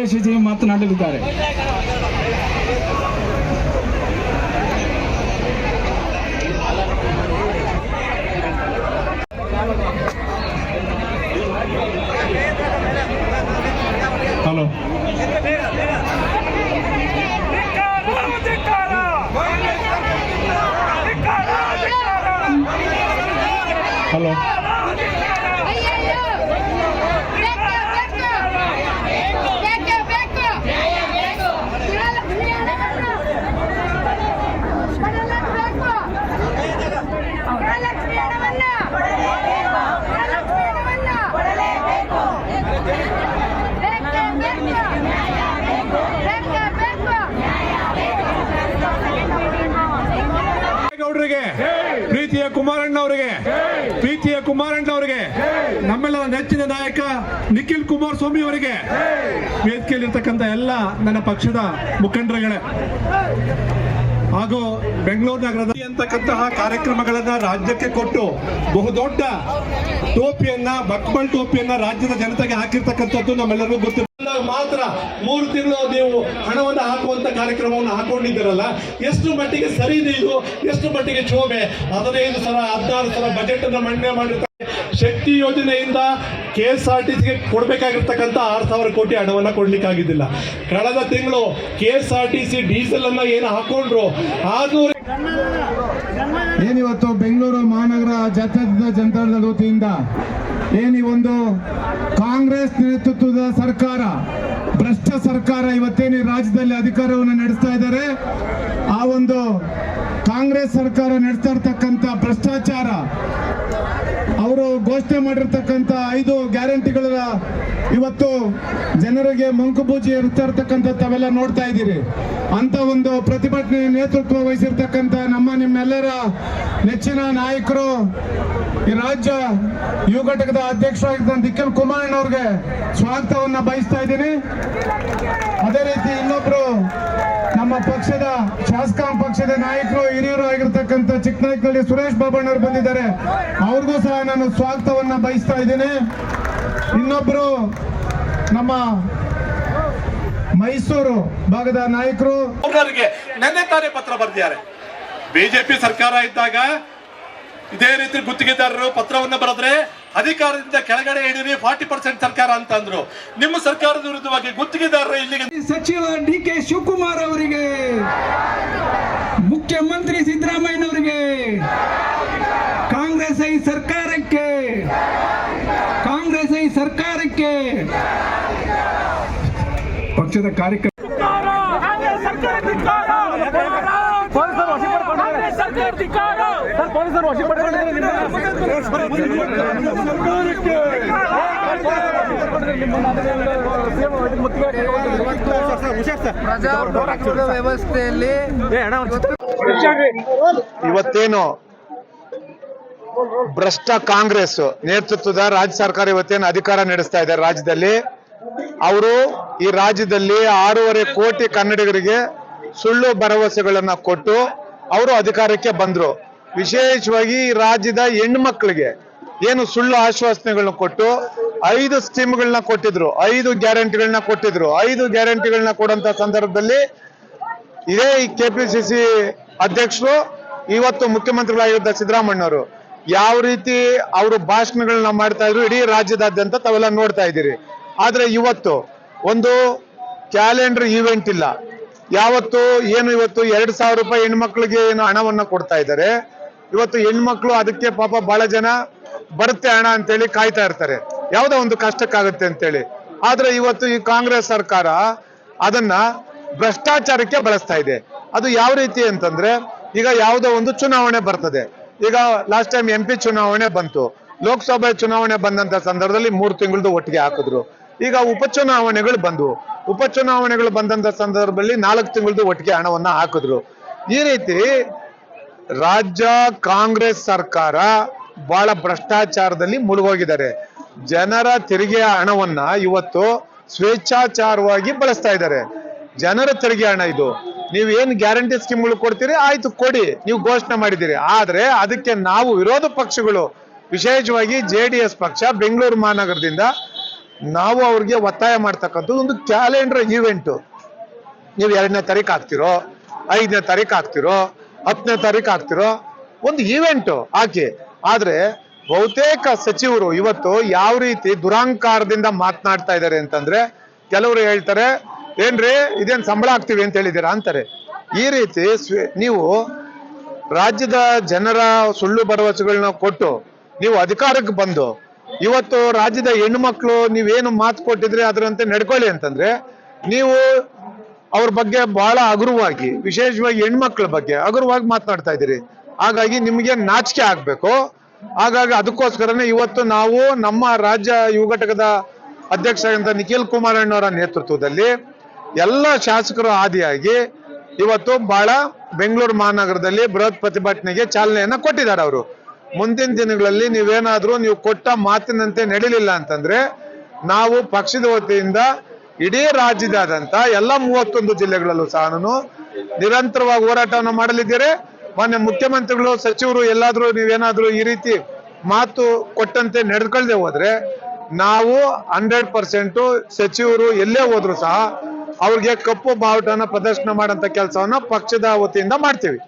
ಉದ್ದೇಶಿಸಿ ಮಾತನಾಡಲಿದ್ದಾರೆ. Hello. Hello. ಅವರಿಗೆ, ಪ್ರೀತಿಯ ಕುಮಾರಣ್ಣ ಅವರಿಗೆ ನಮ್ಮೆಲ್ಲರ ನೆಚ್ಚಿನ ನಾಯಕ ನಿಖಿಲ್ ಕುಮಾರ್ ಸ್ವಾಮಿ ಅವರಿಗೆ, ವೇದಿಕೆಯಲ್ಲಿರ್ತಕ್ಕಂಥ ಎಲ್ಲ ನನ್ನ ಪಕ್ಷದ ಮುಖಂಡರುಗಳೇ. ಹಾಗೂ ಬೆಂಗಳೂರು ನಗರದ ಅಂತಕ್ಕಂತಹ ಕಾರ್ಯಕ್ರಮಗಳನ್ನ ರಾಜ್ಯಕ್ಕೆ ಕೊಟ್ಟು ಬಹುದೊಡ್ಡ ಟೋಪಿಯನ್ನ ಬಕ್ಬಲ್ ಟೋಪಿಯನ್ನ ರಾಜ್ಯದ ಜನತೆಗೆ ಹಾಕಿರ್ತಕ್ಕಂಥದ್ದು ನಮ್ಮೆಲ್ಲರಿಗೂ ಗೊತ್ತು ಮಾತ್ರ ಮೂರು ತಿಂಗಳು ನೀವು ಹಣವನ್ನು ಹಾಕುವಂತ ಕಾರ್ಯಕ್ರಮವನ್ನು ಹಾಕೊಂಡಿದ್ದೀರಲ್ಲ, ಎಷ್ಟು ಮಟ್ಟಿಗೆ ಸರಿ ಇದೆ ಇದು ಎಷ್ಟು ಮಟ್ಟಿಗೆ ಶೋಭೆ? ಹದಿನೈದು ಸಲ, ಹದಿನಾರು ಸಲ ಬಜೆಟ್ ಅನ್ನು ಮಂಡನೆ ಮಾಡಿರ್ತಾರೆ. ಶಕ್ತಿ ಯೋಜನೆಯಿಂದ ಕೆ ಎಸ್ ಆರ್ ಟಿ ಸಿಗೆ ಕೊಡಬೇಕಾಗಿರ್ತಕ್ಕಂಥ ಆರು ಸಾವಿರ ಕೋಟಿ ಹಣವನ್ನ ಕೊಡಲಿಕ್ಕಾಗಿದ್ದಿಲ್ಲ. ಕಳೆದ ತಿಂಗಳು K S R T C diesel ಅನ್ನ ಏನು ಹಾಕೊಂಡ್ರು? ಆರ್ನೂರು ಏನಿವತ್ತು ಬೆಂಗಳೂರು ಮಹಾನಗರ ಜಾತ್ಯತೀತ ಜನತಾದ ವತಿಯಿಂದ ಏನಿ ಒಂದು ಕಾಂಗ್ರೆಸ್ ನೇತೃತ್ವದ ಸರ್ಕಾರ, ಭ್ರಷ್ಟ ಸರ್ಕಾರ ಇವತ್ತೇನು ರಾಜ್ಯದಲ್ಲಿ ಅಧಿಕಾರವನ್ನು ನಡೆಸ್ತಾ ಇದ್ದಾರೆ, ಆ ಒಂದು ಕಾಂಗ್ರೆಸ್ ಸರ್ಕಾರ ನಡೆಸ್ತಾ ಇರ್ತಕ್ಕಂಥ ಭ್ರಷ್ಟಾಚಾರ, ಅವರು ಘೋಷಣೆ ಮಾಡಿರ್ತಕ್ಕಂಥ ಐದು ಗ್ಯಾರಂಟಿಗಳ ಇವತ್ತು ಜನರಿಗೆ ಮಂಕುಬೂಜಿ ಇರ್ತಾ ಇರ್ತಕ್ಕಂಥ ತಾವೆಲ್ಲ ನೋಡ್ತಾ ಇದ್ದೀರಿ. ಅಂತ ಒಂದು ಪ್ರತಿಭಟನೆ ನೇತೃತ್ವ ವಹಿಸಿರ್ತಕ್ಕಂಥ ನಮ್ಮ ನಿಮ್ಮೆಲ್ಲರ ನೆಚ್ಚಿನ ನಾಯಕರು ಈ ರಾಜ್ಯ ಯುವ ಘಟಕದ ಅಧ್ಯಕ್ಷರಾಗಿದ್ದ ನಿಖಿಲ್ ಕುಮಾರ್ ಅವ್ರಿಗೆ ಸ್ವಾಗತವನ್ನ ಬಯಸ್ತಾ ಇದ್ದೀನಿ. ಅದೇ ರೀತಿ ಇನ್ನೊಬ್ರು ನಮ್ಮ ಪಕ್ಷದ, ಶಾಸಕಾಂಗ ಪಕ್ಷದ ನಾಯಕರು, ಹಿರಿಯರು ಆಗಿರ್ತಕ್ಕಂಥ ಚಿಕ್ಕನಾಯಕನಹಳ್ಳಿ ಸುರೇಶ್ ಬಾಬಣ್ಣವರು ಬಂದಿದ್ದಾರೆ. ಅವ್ರಿಗೂ ಸಹ ನಾನು ಸ್ವಾಗತವನ್ನ ಬಯಸ್ತಾ ಇದ್ದೀನಿ. ಇನ್ನೊಬ್ರು ನಮ್ಮ ಮೈಸೂರು ಭಾಗದ ನಾಯಕರು. ನೆನ್ನೆ ತಾನೇ ಪತ್ರ ಬರೆದಿದ್ದಾರೆ. ಬಿಜೆಪಿ ಸರ್ಕಾರ ಇದ್ದಾಗ ಇದೇ ರೀತಿ ಗುತ್ತಿಗೆದಾರರು ಪತ್ರವನ್ನು ಬರೆದ್ರೆ ಅಧಿಕಾರದಿಂದ ಕೆಳಗಡೆ ಇಡೀರಿ ಫಾರ್ಟಿ ಪರ್ಸೆಂಟ್ ಸರ್ಕಾರ ಅಂತ ಅಂದ್ರು ನಿಮ್ಮ ಸರ್ಕಾರದ ವಿರುದ್ಧವಾಗಿ ಗುತ್ತಿಗೆದಾರರ ಇಲ್ಲಿಗೆ ಸಚಿವ ಡಿ ಕೆ ಶಿವಕುಮಾರ್ ಅವರಿಗೆ ಮುಖ್ಯಮಂತ್ರಿ ಸಿದ್ದರಾಮಯ್ಯನವರಿಗೆ ಕಾಂಗ್ರೆಸ್ ಐ ಸರ್ಕಾರಕ್ಕೆ ಕಾಂಗ್ರೆಸ್ ಐ ಸರ್ಕಾರಕ್ಕೆ ಪಕ್ಷದ ಕಾರ್ಯಕ್ರಮ ವ್ಯವಸ್ಥೆಯಲ್ಲಿ ಇವತ್ತೇನು ಭ್ರಷ್ಟ ಕಾಂಗ್ರೆಸ್ ನೇತೃತ್ವದ ರಾಜ್ಯ ಸರ್ಕಾರ ಇವತ್ತೇನು ಅಧಿಕಾರ ನಡೆಸ್ತಾ ಇದೆ ರಾಜ್ಯದಲ್ಲಿ? ಅವರು ಈ ರಾಜ್ಯದಲ್ಲಿ ಆರೂವರೆ ಕೋಟಿ ಕನ್ನಡಿಗರಿಗೆ ಸುಳ್ಳು ಭರವಸೆಗಳನ್ನ ಕೊಟ್ಟು ಅವರು ಅಧಿಕಾರಕ್ಕೆ ಬಂದ್ರು. ವಿಶೇಷವಾಗಿ ಈ ರಾಜ್ಯದ ಹೆಣ್ಮಕ್ಳಿಗೆ ಏನು ಸುಳ್ಳು ಆಶ್ವಾಸನೆಗಳನ್ನ ಕೊಟ್ಟು ಐದು ಸ್ಕೀಮ್ಗಳನ್ನ ಕೊಟ್ಟಿದ್ರು, ಐದು ಗ್ಯಾರಂಟಿಗಳನ್ನ ಕೊಟ್ಟಿದ್ರು, ಐದು ಗ್ಯಾರಂಟಿಗಳನ್ನ ಕೊಡುವಂತ ಸಂದರ್ಭದಲ್ಲಿ ಇದೇ ಕೆಪಿಸಿಸಿ ಅಧ್ಯಕ್ಷರು, ಇವತ್ತು ಮುಖ್ಯಮಂತ್ರಿಗಳಾಗಿದ್ದ ಸಿದ್ದರಾಮಣ್ಣವರು ಯಾವ ರೀತಿ ಅವರು ಭಾಷಣಗಳನ್ನ ಮಾಡ್ತಾ ಇದ್ರು, ಇಡೀ ರಾಜ್ಯದಾದ್ಯಂತ ತಾವೆಲ್ಲ ನೋಡ್ತಾ ಇದ್ದೀರಿ. ಆದ್ರೆ ಇವತ್ತು ಒಂದು ಕ್ಯಾಲೆಂಡರ್ ಈವೆಂಟ್ ಇಲ್ಲ. ಯಾವತ್ತು, ಏನು ಇವತ್ತು, ಎರಡ್ ಸಾವಿರ ರೂಪಾಯಿ ಹೆಣ್ಮಕ್ಳಿಗೆ ಏನು ಹಣವನ್ನ ಕೊಡ್ತಾ ಇದ್ದಾರೆ ಇವತ್ತು ಹೆಣ್ಮಕ್ಳು ಅದಕ್ಕೆ ಪಾಪ ಬಹಳ ಜನ ಬರುತ್ತೆ ಹಣ ಅಂತೇಳಿ ಕಾಯ್ತಾ ಇರ್ತಾರೆ. ಯಾವ್ದೋ ಒಂದು ಕಷ್ಟಕ್ಕಾಗುತ್ತೆ ಅಂತೇಳಿ. ಆದ್ರೆ ಇವತ್ತು ಈ ಕಾಂಗ್ರೆಸ್ ಸರ್ಕಾರ ಅದನ್ನ ಭ್ರಷ್ಟಾಚಾರಕ್ಕೆ ಬಳಸ್ತಾ ಇದೆ. ಅದು ಯಾವ ರೀತಿ ಅಂತಂದ್ರೆ ಈಗ ಯಾವುದೋ ಒಂದು ಚುನಾವಣೆ ಬರ್ತದೆ. ಈಗ ಲಾಸ್ಟ್ ಟೈಮ್ ಎಂ ಚುನಾವಣೆ ಬಂತು. ಲೋಕಸಭೆ ಚುನಾವಣೆ ಬಂದಂತ ಸಂದರ್ಭದಲ್ಲಿ ಮೂರು ತಿಂಗಳದು ಒಟ್ಟಿಗೆ ಹಾಕಿದ್ರು. ಈಗ ಉಪಚುನಾವಣೆಗಳು ಬಂದವು. ಉಪಚುನಾವಣೆಗಳು ಬಂದಂತ ಸಂದರ್ಭದಲ್ಲಿ ನಾಲ್ಕು ತಿಂಗಳದು ಒಟ್ಟಿಗೆ ಹಣವನ್ನ ಹಾಕಿದ್ರು. ಈ ರೀತಿ ರಾಜ್ಯ ಕಾಂಗ್ರೆಸ್ ಸರ್ಕಾರ ಬಹಳ ಭ್ರಷ್ಟಾಚಾರದಲ್ಲಿ ಮುಳುಗೋಗಿದ್ದಾರೆ. ಜನರ ತೆರಿಗೆಯ ಹಣವನ್ನ ಇವತ್ತು ಸ್ವೇಚ್ಛಾಚಾರವಾಗಿ ಬಳಸ್ತಾ ಇದ್ದಾರೆ. ಜನರ ತೆರಿಗೆ ಹಣ ಇದು. ನೀವು ಏನು ಗ್ಯಾರಂಟಿ ಸ್ಕೀಮ್ಗಳು ಕೊಡ್ತೀರಿ? ಆಯ್ತು, ಕೊಡಿ. ನೀವು ಘೋಷಣೆ ಮಾಡಿದ್ದೀರಿ. ಆದ್ರೆ ಅದಕ್ಕೆ ನಾವು ವಿರೋಧ ಪಕ್ಷಗಳು, ವಿಶೇಷವಾಗಿ ಜೆ ಡಿ ಎಸ್ ಪಕ್ಷ, ಬೆಂಗಳೂರು ಮಹಾನಗರದಿಂದ ನಾವು ಅವ್ರಿಗೆ ಒತ್ತಾಯ ಮಾಡ್ತಕ್ಕಂಥದ್ದು ಒಂದು ಕ್ಯಾಲೆಂಡರ್ ಈವೆಂಟು. ನೀವು ಎರಡನೇ ತಾರೀಕು ಹಾಕ್ತಿರೋ, ಐದನೇ ತಾರೀಕು ಹಾಕ್ತಿರೋ ಹತ್ತನೇ ತಾರೀಕು ಆಗ್ತಿರೋ ಒಂದು ಈವೆಂಟು ಆಕೆ ಆದ್ರೆ ಬಹುತೇಕ ಸಚಿವರು ಇವತ್ತು ಯಾವ ರೀತಿ ದುರಾಂಕಾರದಿಂದ ಮಾತನಾಡ್ತಾ ಇದ್ದಾರೆ ಅಂತಂದ್ರೆ ಕೆಲವರು ಹೇಳ್ತಾರೆ, ಏನ್ರಿ, ಇದೇನ್ ಸಂಬಳ ಹಾಕ್ತೀವಿ ಅಂತ ಹೇಳಿದ್ದೀರಾ? ಅಂತಾರೆ. ಈ ರೀತಿ ನೀವು ರಾಜ್ಯದ ಜನರ ಸುಳ್ಳು ಭರವಸೆಗಳನ್ನ ಕೊಟ್ಟು ನೀವು ಅಧಿಕಾರಕ್ಕೆ ಬಂದು ಇವತ್ತು ರಾಜ್ಯದ ಹೆಣ್ಣು ಮಕ್ಕಳು ನೀವೇನು ಮಾತು ಕೊಟ್ಟಿದ್ರೆ ಅದರಂತೆ ನಡ್ಕೊಳ್ಳಿ ಅಂತಂದ್ರೆ, ನೀವು ಅವ್ರ ಬಗ್ಗೆ ಬಹಳ ಹಗುರವಾಗಿ ವಿಶೇಷವಾಗಿ ಹೆಣ್ಮಕ್ಳ ಬಗ್ಗೆ ಹಗುರವಾಗಿ ಮಾತನಾಡ್ತಾ ಇದ್ದೀರಿ. ಹಾಗಾಗಿ ನಿಮಗೆ ನಾಚಿಕೆ ಆಗ್ಬೇಕು. ಹಾಗಾಗಿ ಅದಕ್ಕೋಸ್ಕರನೇ ಇವತ್ತು ನಾವು ನಮ್ಮ ರಾಜ್ಯ ಯುವ ಘಟಕದ ಅಧ್ಯಕ್ಷರಾದಂಥ ನಿಖಿಲ್ ಕುಮಾರಣ್ಣವರ ನೇತೃತ್ವದಲ್ಲಿ ಎಲ್ಲ ಶಾಸಕರು ಆದಿಯಾಗಿ ಇವತ್ತು ಬಹಳ ಬೆಂಗಳೂರು ಮಹಾನಗರದಲ್ಲಿ ಬೃಹತ್ ಪ್ರತಿಭಟನೆಗೆ ಚಾಲನೆಯನ್ನ ಕೊಟ್ಟಿದ್ದಾರೆ ಅವರು. ಮುಂದಿನ ದಿನಗಳಲ್ಲಿ ನೀವೇನಾದ್ರೂ ನೀವು ಕೊಟ್ಟ ಮಾತಿನಂತೆ ನಡೀಲಿಲ್ಲ ಅಂತಂದ್ರೆ ನಾವು ಪಕ್ಷದ ವತಿಯಿಂದ ಇಡೀ ರಾಜ್ಯದಾದಂತ ಎಲ್ಲ ಮೂವತ್ತೊಂದು ಜಿಲ್ಲೆಗಳಲ್ಲೂ ಸಹ ನಾನು ನಿರಂತರವಾಗಿ ಹೋರಾಟವನ್ನು ಮಾಡಲಿದ್ದೇನೆ ಮಾನ್ಯ ಮುಖ್ಯಮಂತ್ರಿಗಳು, ಸಚಿವರು ಎಲ್ಲಾದ್ರೂ ನೀವೇನಾದ್ರೂ ಈ ರೀತಿ ಮಾತು ಕೊಟ್ಟಂತೆ ನಡೆದುಕೊಳ್ಳದೆ ಹೋದ್ರೆ ನಾವು ಹಂಡ್ರೆಡ್ ಪರ್ಸೆಂಟ್ ಸಚಿವರು ಎಲ್ಲೇ ಹೋದ್ರು ಸಹ ಅವ್ರಿಗೆ ಕಪ್ಪು ಬಾವುಟನ ಪ್ರದರ್ಶನ ಮಾಡಂತ ಕೆಲಸವನ್ನ ಪಕ್ಷದ ವತಿಯಿಂದ ಮಾಡ್ತೀವಿ.